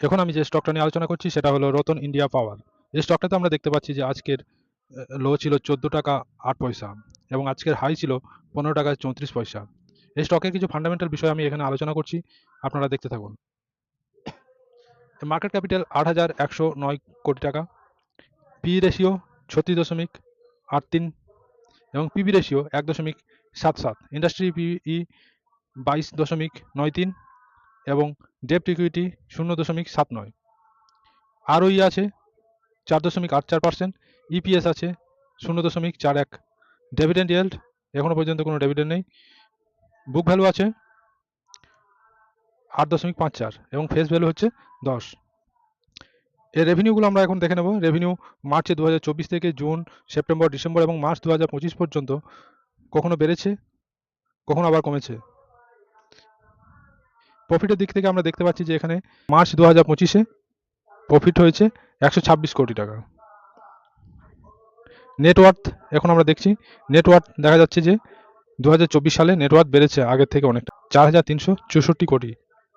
এখন আমি যে স্টকটা নিয়ে আলোচনা করছি, সেটা হলো রতন ইন্ডিয়া পাওয়ার এই স্টকটাতে আমরা দেখতে পাচ্ছি যে আজকের লো ছিল চোদ্দ টাকা আট পয়সা এবং আজকের হাই ছিল পনেরো টাকা চৌত্রিশ পয়সা। এই স্টকের কিছু ফান্ডামেন্টাল বিষয় আমি এখানে আলোচনা করছি, আপনারা দেখতে থাকুন। মার্কেট ক্যাপিটাল আট হাজার একশো নয় কোটি টাকা পি রেশিও ছত্রিশ দশমিক আট তিন এবং পিবি রেশিও এক দশমিক সাত সাত। ইন্ডাস্ট্রি পিই বাইশ দশমিক নয় তিন এবং ডেপ্ট ইকুইটি শূন্য দশমিক সাত নয়। আরওই আছে, চার দশমিক আট চার পার্সেন্ট। ইপিএস আছে, শূন্য দশমিক চার এক। ডেভিডেন্ড ইয়েল্ড, এখনও পর্যন্ত কোনো ডেভিডেন্ড নেই। বুক ভ্যালু আছে, আট দশমিক পাঁচ চার এবং ফেস ভ্যালু হচ্ছে দশ। এর রেভিনিউগুলো আমরা এখন দেখে নেব। রেভিনিউ মার্চে দু থেকে জুন, সেপ্টেম্বর, ডিসেম্বর এবং মার্চ দু পর্যন্ত কখনো বেড়েছে, কখনো আবার কমেছে। প্রফিটের দিক থেকে আমরা দেখতে পাচ্ছি যে এখানে মার্চ দু হাজার পঁচিশে প্রফিট হয়েছে একশো ছাব্বিশ কোটি টাকা। নেটওয়ার্থ এখন আমরা দেখছি নেটওয়ার্থ দেখা যাচ্ছে যে দু হাজার চব্বিশ সালে নেটওয়ার্থ বেড়েছে আগের থেকে অনেকটা। চার হাজার তিনশো চৌষট্টি কোটি।